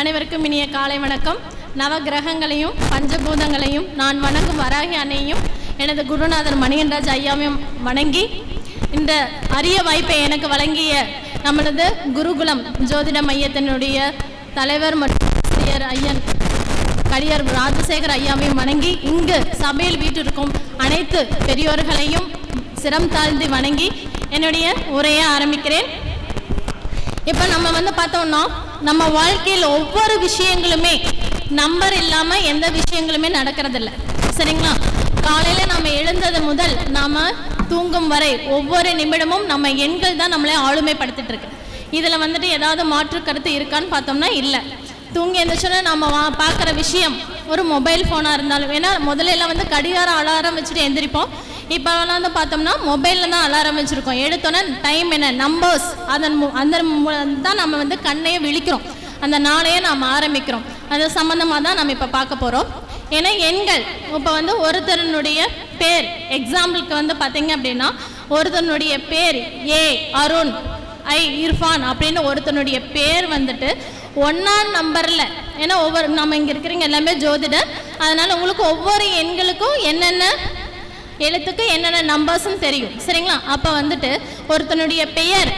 அனைவருக்கும் இனிய காலை வணக்கம். நவ கிரகங்களையும் பஞ்சபூதங்களையும் நான் வணங்கும் வராகி அன்னையும் எனது குருநாதர் மணிகன்ராஜ் ஐயாவையும் வணங்கி இந்த அரிய வாய்ப்பை எனக்கு வழங்கிய நம்மளது குருகுலம் ஜோதிட மையத்தினுடைய தலைவர் மற்றும் ஆசிரியர் ஐயன் கடியார் ராஜசேகர் ஐயாவையும் வணங்கி இங்கு சபையில் வீட்டிற்கும் அனைத்து பெரியோர்களையும் சிரம் தாழ்ந்து வணங்கி என்னுடைய உரையை ஆரம்பிக்கிறேன். இப்போ நம்ம வந்து பார்த்தோம்னா நம்ம வாழ்க்கையில் ஒவ்வொரு விஷயங்களுமே நம்பர் இல்லாமல் எந்த விஷயங்களுமே நடக்கிறதில்ல. சரிங்களா? காலையில் நம்ம எழுந்தது முதல் நாம் தூங்கும் வரை ஒவ்வொரு நிமிடமும் நம்ம எண்கள் தான் நம்மளை ஆளுமைப்படுத்திட்டு இருக்கு இதில் வந்துட்டு ஏதாவது மாற்று கருத்து இருக்கான்னு பார்த்தோம்னா இல்லை. தூங்கி எழுந்திரிச்சோன்னா நம்ம வா பார்க்குற விஷயம் ஒரு மொபைல் ஃபோனாக இருந்தாலும் ஏன்னா முதல்ல எல்லாம் வந்து கடிகாரம் அலாரம் வச்சுட்டு எந்திரிப்போம். இப்போலாம் வந்து பார்த்தோம்னா மொபைலில் தான் அலாரம் வச்சுருக்கோம். எடுத்தோன்னே டைம் என்ன? நம்பர்ஸ் அதன் அந்த தான் நம்ம வந்து கண்ணையே விழிக்கிறோம். அந்த நாளையே நாம் ஆரம்பிக்கிறோம். அது சம்மந்தமாக தான் நம்ம இப்போ பார்க்க போகிறோம் ஏன்னா எண்கள். இப்போ வந்து ஒருத்தருனுடைய பேர். எக்ஸாம்பிளுக்கு வந்து பார்த்தீங்க அப்படின்னா ஒருத்தனுடைய பேர் ஏ அருண் ஐ இர்ஃபான் அப்படின்னு ஒருத்தனுடைய பேர் வந்துட்டு ஒன்றாம் நம்பரில். ஏன்னா ஒவ்வொரு நம்ம இங்கே இருக்கிறீங்க எல்லாமே ஜோதிடர். அதனால் உங்களுக்கு ஒவ்வொரு எண்களுக்கும் என்னென்ன எழுத்துக்கு என்னென்ன நம்பர்ஸ்னு தெரியும். சரிங்களா? அப்போ வந்துட்டு ஒருத்தனுடைய பெயர்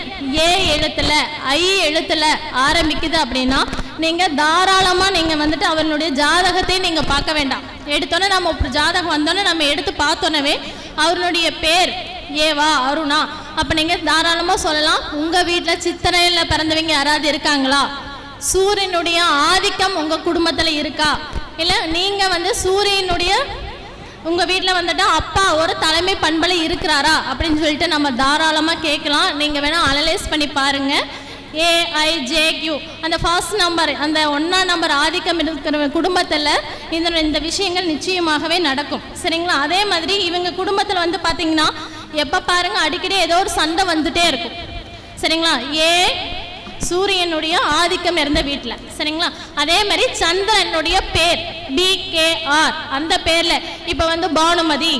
ஏ எழுத்துல ஐ எழுத்துல ஆரம்பிக்குது அப்படின்னா நீங்கள் தாராளமாக நீங்கள் வந்துட்டு அவனுடைய ஜாதகத்தை நீங்கள் பார்க்க வேண்டாம். எடுத்தோன்னே நம்ம ஒரு ஜாதகம் வந்தோன்னே நம்ம எடுத்து பார்த்தோன்னவே அவருடைய பேர் ஏவா அருணா. அப்போ நீங்கள் தாராளமாக சொல்லலாம். உங்கள் வீட்டில் சித்திரையில் பிறந்தவங்க யாராவது இருக்காங்களா? சூரியனுடைய ஆதிக்கம் உங்கள் குடும்பத்தில் இருக்கா? இல்லை நீங்கள் வந்து சூரியனுடைய உங்க வீட்டில் வந்துட்டு அப்பா ஒரு தலைமை பண்பில் இருக்கிறாரா அப்படின்னு சொல்லிட்டு நம்ம தாராளமாக கேட்கலாம். நீங்கள் வேணால் அனலைஸ் பண்ணி பாருங்க. ஏஐஜேக்யூ அந்த ஃபர்ஸ்ட் நம்பர் அந்த ஒன்றா நம்பர் ஆதிக்கம் இருக்கிற குடும்பத்தில் இந்த இந்த விஷயங்கள் நிச்சயமாகவே நடக்கும். சரிங்களா? அதே மாதிரி இவங்க குடும்பத்தில் வந்து பார்த்தீங்கன்னா எப்போ பாருங்க அடிக்கடி ஏதோ ஒரு சண்டை வந்துட்டே இருக்கும். சரிங்களா? ஏ சூரியனுடைய ஆதிக்கம் இருந்த வீட்டில் சரிங்களா? அதே மாதிரி சந்திரனுடைய பேர் பி கே ஆர் அந்த பேரில் இப்போ வந்து பானுமதி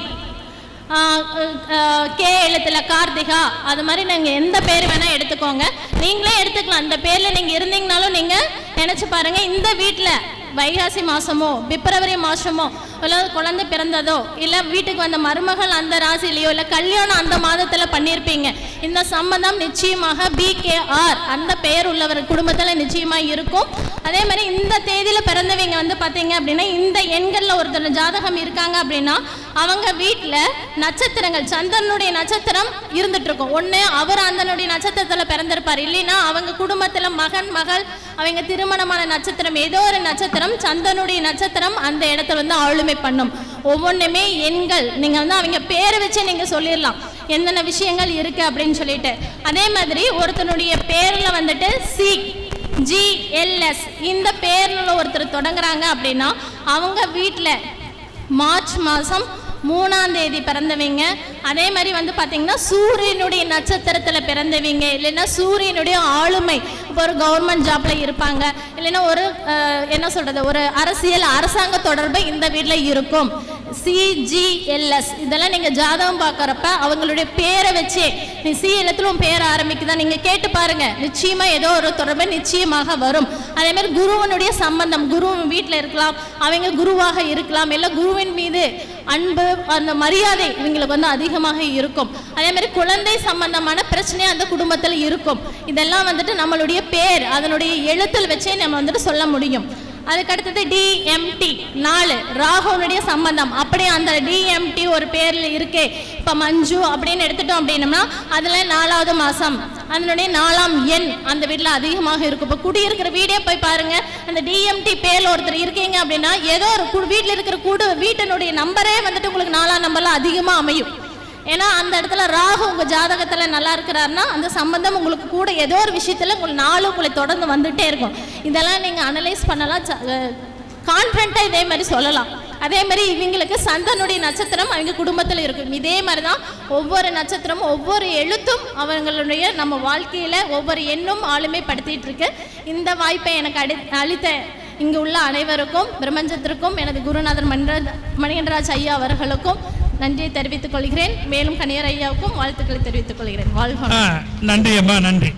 கே எழுத்துல கார்த்திகா அது மாதிரி நீங்கள் எந்த பேர் வேணால் எடுத்துக்கோங்க. நீங்களே எடுத்துக்கலாம். அந்த பேரில் நீங்கள் இருந்தீங்கனாலும் நீங்கள் நினச்சி பாருங்கள் இந்த வீட்டில் வைகாசி மாதமோ பிப்ரவரி மாதமோ இல்லை குழந்தை பிறந்ததோ இல்லை வீட்டுக்கு வந்த மருமகள் அந்த ராசிலையோ இல்லை கல்யாணம் அந்த மாதத்தில் பண்ணியிருப்பீங்க. இந்த சம்மந்தம் நிச்சயமாக பிகேஆர் அந்த பெயர் உள்ளவர் குடும்பத்தில் நிச்சயமாக இருக்கும். அதே மாதிரி இந்த தேதியில் பிறந்தவங்க வந்து பார்த்தீங்க அப்படின்னா இந்த எண்களில் ஒருத்தர் ஜாதகம் இருக்காங்க அப்படின்னா அவங்க வீட்டில் நட்சத்திரங்கள் சந்திரனுடைய நட்சத்திரம் இருந்துட்டு இருக்கும் ஒன்று அவர் அந்தனுடைய நட்சத்திரத்தில் பிறந்திருப்பார். இல்லைன்னா அவங்க குடும்பத்தில் மகன் மகள் அவங்க திருமணமான நட்சத்திரம் ஏதோ ஒரு நட்சத்திரம் சந்திரனுடைய நட்சத்திரம் அந்த இடத்துல வந்து ஆளுமை பண்ணும். ஒவ்வொன்றுமே எண்கள். நீங்கள் வந்து அவங்க பேரை வச்சே நீங்கள் சொல்லிடலாம். என்னென்ன விஷயங்கள் இருக்கு அப்படின்னு சொல்லிட்டு. அதே மாதிரி ஒருத்தனுடைய பேரில் வந்துட்டு சி ஜிஎல்எஸ் இந்த பேரில் ஒருத்தர் தொடங்குறாங்க அப்படின்னா அவங்க வீட்டில் மார்ச் மாதம் மூணாம் தேதி பிறந்தவங்க. அதே மாதிரி வந்து பார்த்தீங்கன்னா சூரியனுடைய நட்சத்திரத்தில் பிறந்தவங்க. இல்லைன்னா சூரியனுடைய ஆளுமை. இப்போ ஒரு கவர்மெண்ட் ஜாப்ல இருப்பாங்க. இல்லைன்னா ஒரு என்ன சொல்றது? ஒரு அரசியல் அரசாங்க தொடர்பு இந்த வீட்டில் இருக்கும். சிஜிஎல்எஸ் இதெல்லாம் நீங்கள் ஜாதகம் பார்க்குறப்ப அவங்களுடைய பேரை வச்சே நீ சி எழுத்துல உன் பேர் ஆரம்பிக்குதா? நீங்கள் கேட்டு பாருங்க. நிச்சயமாக ஏதோ ஒரு தொடர்பு நிச்சயமாக வரும். அதே மாதிரி குருவனுடைய சம்பந்தம் குரு வீட்டில் இருக்கலாம் அவங்க குருவாக இருக்கலாம் இல்லை குருவின் மீது அன்பு அந்த மரியாதை இவங்களுக்கு வந்து அதிகமாக இருக்கும். அதே மாதிரி குழந்தை சம்பந்தமான பிரச்சனை அந்த குடும்பத்தில் இருக்கும். இதெல்லாம் வந்துட்டு நம்மளுடைய பேர் அதனுடைய எழுத்தில் வச்சே நம்ம வந்துட்டு சொல்ல முடியும். அதுக்கு அடுத்தது டிஎம்டி நாலு ராகுனுடைய சம்பந்தம். அப்படியே அந்த டிஎம்டி ஒரு பேரில் இருக்கே. இப்போ மஞ்சு அப்படின்னு எடுத்துட்டோம் அப்படின்னம்னா அதில் நாலாவது மாதம் அதனுடைய நாலாம் எண் அந்த வீட்டில் அதிகமாக இருக்கும். இப்போ குடியிருக்கிற வீடே போய் பாருங்க. அந்த டிஎம்டி பேர்ல ஒருத்தர் இருக்கீங்க அப்படின்னா ஏதோ ஒரு கு வீட்டில் இருக்கிற கூடு வீட்டினுடைய நம்பரே வந்துட்டு உங்களுக்கு நாலாம் நம்பர்லாம் அதிகமாக அமையும். ஏன்னா அந்த இடத்துல ராகு உங்கள் ஜாதகத்தில் நல்லா இருக்கிறாருன்னா அந்த சம்பந்தம் உங்களுக்கு கூட ஏதோ ஒரு விஷயத்தில் உங்களுக்கு நாளும் உங்களை தொடர்ந்து வந்துகிட்டே இருக்கும். இதெல்லாம் நீங்கள் அனலைஸ் பண்ணலாம். கான்ஃபிடண்ட்டாக இதே மாதிரி சொல்லலாம். அதே மாதிரி இவங்களுக்கு சந்தனுடைய நட்சத்திரம் அவங்க குடும்பத்தில் இருக்கும். இதே மாதிரி தான் ஒவ்வொரு நட்சத்திரமும் ஒவ்வொரு எழுத்தும் அவங்களுடைய நம்ம வாழ்க்கையில் ஒவ்வொரு எண்ணும் ஆளுமைப்படுத்திட்டு இருக்கு இந்த வாய்ப்பை எனக்கு அடி அளித்த இங்கு உள்ள அனைவருக்கும் பிரபஞ்சத்திற்கும் எனது குருநாதர் மணிராஜ் மணிகண்டராஜ் ஐயா அவர்களுக்கும் நன்றியை தெரிவித்துக் கொள்கிறேன். மேலும் கணியர் ஐயாவுக்கும் வாழ்த்துக்களை தெரிவித்துக் கொள்கிறேன். வாழ்க நன்றி அம்மா நன்றி.